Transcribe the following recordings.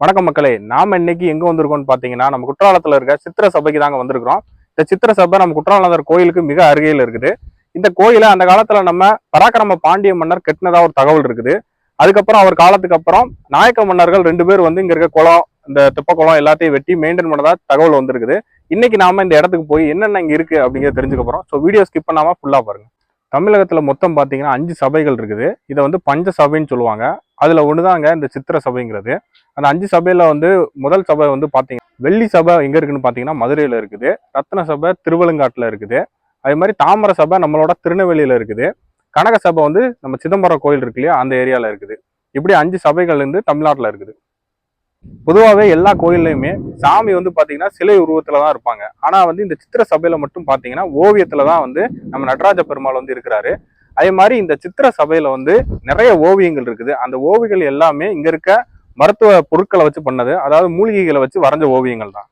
வணக்கம் மக்களே நாம இன்னைக்கு எங்க வந்திருக்கோம்னு பாத்தீங்கன்னா நம்ம குற்றாலத்துல இருக்க சித்திர சபைக்கு தாங்க வந்திருக்கிறோம். இந்த சித்திர சபை நம்ம குற்றாலநாதர் கோயிலுக்கு மிக அருகில் இருக்குது. இந்த கோயிலை அந்த காலத்துல நம்ம பராக்கிரம பாண்டிய மன்னர் கெட்டினதா ஒரு தகவல் இருக்குது. அதுக்கப்புறம் அவர் காலத்துக்கு அப்புறம் நாயக்க மன்னர்கள் ரெண்டு பேர் வந்து இங்க இருக்க குளம் இந்த தெப்ப குளம் எல்லாத்தையும் வெட்டி மெயின்டைன் பண்ணதா தகவல் வந்திருக்குது. இன்னைக்கு நாம இந்த இடத்துக்கு போய் என்னென்ன இங்க இருக்கு அப்படிங்கிறத தெரிஞ்சுக்க போறோம். ஸோ வீடியோ ஸ்கிப் பண்ணாம ஃபுல்லா பாருங்க. தமிழகத்தில் மொத்தம் பார்த்தீங்கன்னா அஞ்சு சபைகள் இருக்குது. இதை வந்து பஞ்ச சபைன்னு சொல்லுவாங்க. அதில் ஒன்று தாங்க இந்த சித்திர சபைங்கிறது. அந்த அஞ்சு சபையில் வந்து முதல் சபை வந்து பார்த்தீங்கன்னா வெள்ளி சபை எங்கே இருக்குன்னு பார்த்தீங்கன்னா மதுரையில் இருக்குது. ரத்ன சபை திருவலங்காட்டுல இருக்குது. அதே மாதிரி தாமர சபை நம்மளோட திருநெல்வேலியில் இருக்குது. கனக சபை வந்து நம்ம சிதம்பரம் கோயில் இருக்கு இல்லையா? அந்த ஏரியாவில் இருக்குது. இப்படி அஞ்சு சபைகள் வந்து தமிழ்நாட்டில் இருக்குது. பொதுவாகவே எல்லா கோயில்லையுமே சாமி வந்து பார்த்தீங்கன்னா சிலை உருவத்தில் தான் இருப்பாங்க. ஆனால் வந்து இந்த சித்திர சபையில் மட்டும் பார்த்தீங்கன்னா ஓவியத்தில் தான் வந்து நம்ம நடராஜ பெருமாள் வந்து இருக்கிறாரு. அதே மாதிரி இந்த சித்திர சபையில் வந்து நிறைய ஓவியங்கள் இருக்குது. அந்த ஓவியங்கள் எல்லாமே இங்கே இருக்க மருத்துவ பொருட்களை வச்சு பண்ணது அதாவது மூலிகைகளை வச்சு வரைஞ்ச ஓவியங்கள் தான்.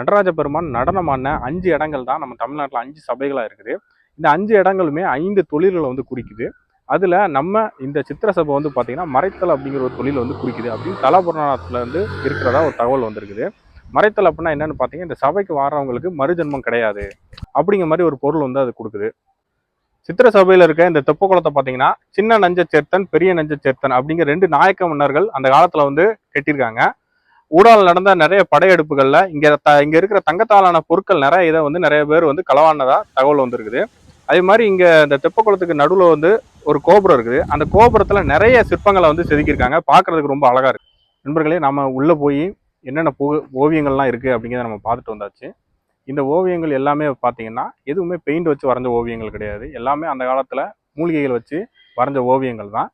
நடராஜ பெருமான் நடனமான அஞ்சு இடங்கள் தான் நம்ம தமிழ்நாட்டில் அஞ்சு சபைகளாக இருக்குது. இந்த அஞ்சு இடங்களுமே ஐந்து தொழில்களை வந்து குறிக்குது. அதில் நம்ம இந்த சித்திர சபை வந்து பார்த்திங்கன்னா மறைத்தல் அப்படிங்கிற ஒரு தொழில் வந்து குறிக்குது அப்படின்னு தலபுராணத்தில் வந்து இருக்கிறதா ஒரு தகவல் வந்திருக்குது. மறைத்தல் அப்படின்னா என்னன்னு பார்த்தீங்கன்னா இந்த சபைக்கு வர்றவங்களுக்கு மறுஜன்மம் கிடையாது அப்படிங்கிற மாதிரி ஒரு பொருள் வந்து அது கொடுக்குது. சித்திர சபையில் இருக்க இந்த தெப்ப குளத்தை பார்த்தீங்கன்னா சின்ன நஞ்ச சேர்த்தன் பெரிய நஞ்ச சேர்த்தன் அப்படிங்கிற ரெண்டு நாயக்க மன்னர்கள் அந்த காலத்தில் வந்து கட்டியிருக்காங்க. ஊடால் நடந்த நிறைய படையெடுப்புகளில் இங்கே த இங்கே இருக்கிற தங்கத்தாலான பொருட்கள் நிறைய இதை வந்து நிறைய பேர் வந்து களவானதாக தகவல் வந்திருக்குது. அதே மாதிரி இங்க இந்த தெப்பக்குளத்துக்கு நடுவில் நடுவுல வந்து ஒரு கோபுரம் இருக்குது. அந்த கோபுரத்துல நிறைய சிற்பங்களை வந்து செதுக்கியிருக்காங்க. பார்க்குறதுக்கு ரொம்ப அழகா இருக்கு. நண்பர்களே நம்ம உள்ள போய் என்னென்ன போ ஓவியங்கள்லாம் இருக்கு அப்படிங்கிறத நம்ம பார்த்துட்டு வந்தாச்சு. இந்த ஓவியங்கள் எல்லாமே பார்த்தீங்கன்னா எதுவுமே பெயிண்ட் வச்சு வரைஞ்ச ஓவியங்கள் கிடையாது. எல்லாமே அந்த காலத்தில் மூலிகைகள் வச்சு வரைஞ்ச ஓவியங்கள் தான்.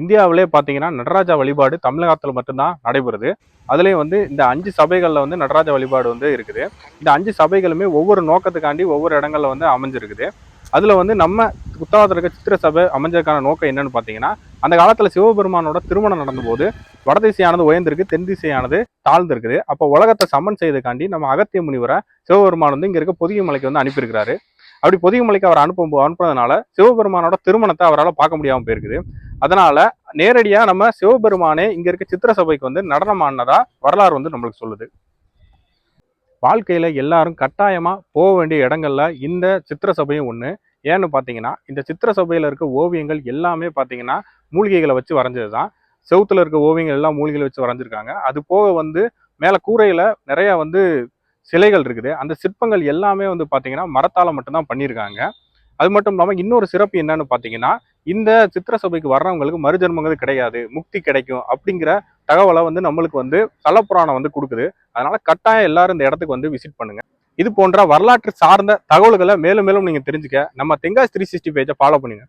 இந்தியாவிலே பார்த்தீங்கன்னா நடராஜா வழிபாடு தமிழகத்தில் மட்டும்தான் நடைபெறுது. அதுலேயும் வந்து இந்த அஞ்சு சபைகளில் வந்து நடராஜா வழிபாடு வந்து இருக்குது. இந்த அஞ்சு சபைகளுமே ஒவ்வொரு நோக்கத்துக்காண்டி ஒவ்வொரு இடங்களில் வந்து அமைஞ்சிருக்குது. அதில் வந்து நம்ம குத்தாலத்தில் இருக்க சித்திர சபை அமைஞ்சதுக்கான நோக்கம் என்னன்னு பார்த்தீங்கன்னா அந்த காலத்தில் சிவபெருமானோட திருமணம் நடந்தபோது வடதிசையானது உயர்ந்திருக்கு தென் திசையானது தாழ்ந்திருக்குது. அப்போ உலகத்தை சமன் செய்யறதுக்காண்டி நம்ம அகத்திய முனிவரை சிவபெருமான் வந்து இங்கே இருக்க பொதிகை மலைக்கு வந்து அனுப்பியிருக்கிறாரு. அப்படி பொதிகை மலைக்கு அவர் அனுப்பும் அனுப்புறதுனால சிவபெருமானோட திருமணத்தை அவரால் பார்க்க முடியாமல் போயிருக்குது. அதனால நேரடியாக நம்ம சிவபெருமானே இங்கே இருக்க சித்திர சபைக்கு வந்து நடனமானதா வரலாறு வந்து நம்மளுக்கு சொல்லுது. வாழ்க்கையில் எல்லாரும் கட்டாயமாக போக வேண்டிய இடங்களில் இந்த சித்திர சபையும் ஒன்று ஏன்னு பார்த்தீங்கன்னா இந்த சித்திர சபையில் இருக்க ஓவியங்கள் எல்லாமே பார்த்தீங்கன்னா மூலிகைகளை வச்சு வரைஞ்சது தான் செவுத்தில் இருக்க ஓவியங்கள் எல்லாம் மூலிகைகளை வச்சு வரைஞ்சிருக்காங்க. அது போக வந்து மேலே கூரையில் நிறைய வந்து சிலைகள் இருக்குது. அந்த சிற்பங்கள் எல்லாமே வந்து பார்த்தீங்கன்னா மரத்தால் மட்டும்தான் பண்ணியிருக்காங்க. அது மட்டும் இல்லாமல் இன்னொரு சிறப்பு என்னன்னு பார்த்தீங்கன்னா இந்த சித்திர சபைக்கு வர்றவங்களுக்கு மறுஜன்மங்கள் கிடையாது முக்தி கிடைக்கும் அப்படிங்கிற தகவலை வந்து நம்மளுக்கு வந்து தலப்புராணம் வந்து கொடுக்குது. அதனால கட்டாயம் எல்லாரும் இந்த இடத்துக்கு வந்து விசிட் பண்ணுங்க. இது போன்ற வரலாற்று சார்ந்த தகவல்களை மேலும் மேலும் நீங்க தெரிஞ்சுக்க நம்ம தெங்காசி த்ரீ சிக்ஸ்டி பேஜை ஃபாலோ பண்ணுங்க.